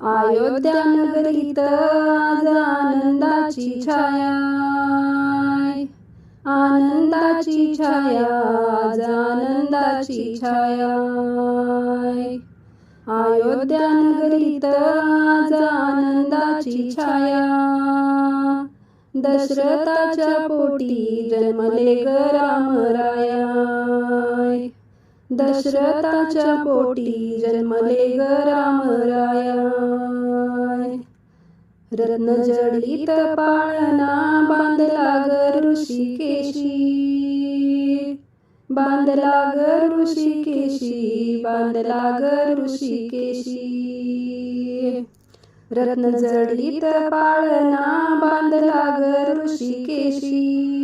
अयोध्या नगरीत आज आनंदाची छाया. आनंदाची छाया आज आनंदाची छाया. अयोध्या नगरीत आज आनंदाची छाया. दशरथाच्या पोटी जन्मले ग रामराया. दशरथाच्या पोटी जन्मले ग रामराया रत्नजडित पाळणा बांधला ग ऋषिकेशी. बांधला ग ऋषिकेशी बांधला ग ऋषिकेशी. रत्नजडित पाळणा बांधला ग ऋषिकेशी.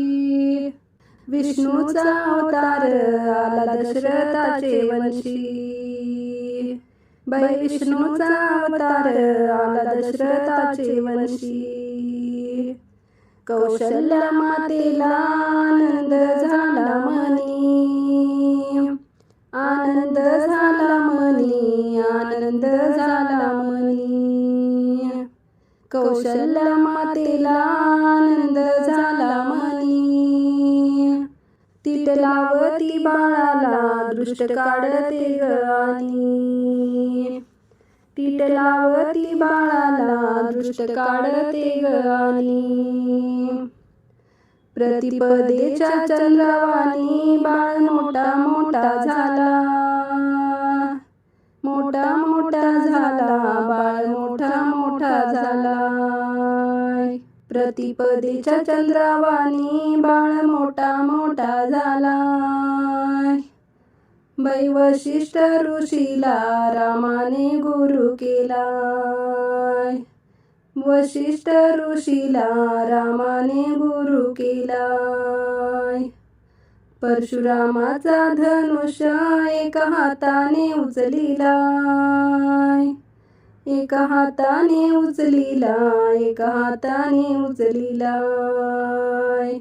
विष्णूचा अवतार आला दशरथाचे वंशी. बाई विष्णूचा अवतार आला दशरथाचे वंशी. कौशल्या मातेला आनंद झाला मनी आनंद झाला मनी आनंद झाला मनी कौशल्या मातेला आनंद झाला मनी लावती बाळाला दृष्ट काढते ग आणि तिटलावती बाळाला दृष्ट काढते ग आणि प्रतिपदेच्या चंद्रवाणी बाळ मोठा मोठा झाला. प्रतिपदेच्या चंद्रावाणी बाळ मोठा मोठा झाला बै वशिष्ठ ऋषीला रामाने गुरु केला वशिष्ठ ऋषीला रामाने गुरु केला परशुरामाचा धनुष्य एका हाताने उचलिला एका हाताने उचलिला एका हाताने उचलीलाय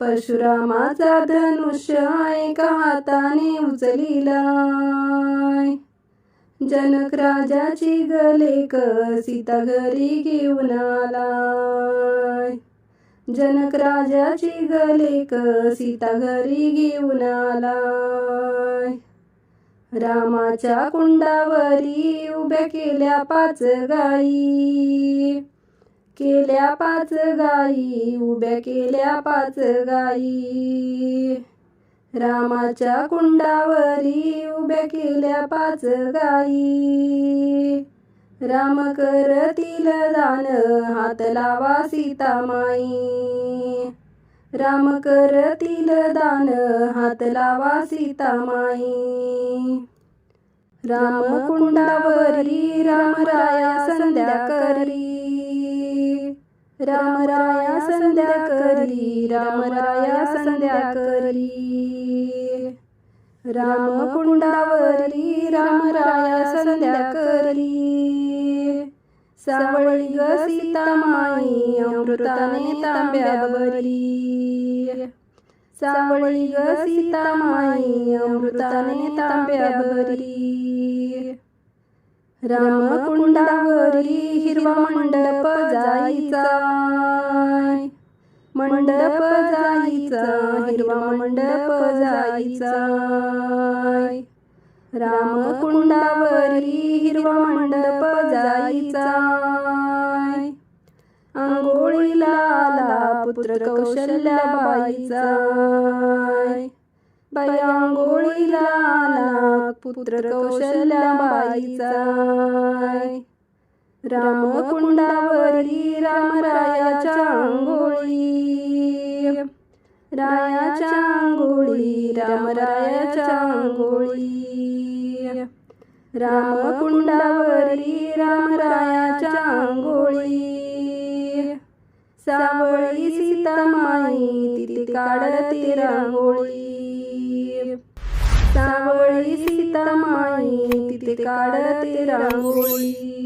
परशुरामाचा धनुष्य एका हाताने उचलीलाय जनक राजाची गलेक सीता घरी घेऊन आलाय जनक राजाची गलेक सीता घरी घेऊन आलाय रामाच्या कुंडावरी उभ्या केल्या पाच गाई केल्या पाच गाई उभ्या केल्या पाच गाई रामाच्या कुंडावरी उभ्या केल्या पाच गाई राम करतील दान हात लावा सीतामाई. राम करतील दान हात लावा सीता माई राम कुंडावरी रामराया संध्या करी रामराया संध्या करी रामराया संध्या करी राम कुंडावरी रामराया संध्या करी सावळी ग सीतामाई अमृताने तांब्यावरी. सावळी ग सीतामाई अमृताने तांब्यावरी. रामकुंडावरी हिरवा मंडप जायचा मंडप जायचा हिरवा मंडप जायचा रामकुंडावरी हिरवा मंडप जायचा आंघोळीला पुत्र कौशल्याबाईचा बाई आंघोळीला आला पुत्र कौशल्याबाईचा रामकुंडावरी रामरायाच्या आंघोळी. रायाच्या आंघोळी रामरायाच्या आंघोळी. रामकुंडावरी सावळी सीतामाई तिथे काढते रांगोळी. सावळी सीतामाई तिथे काढते रांगोळी.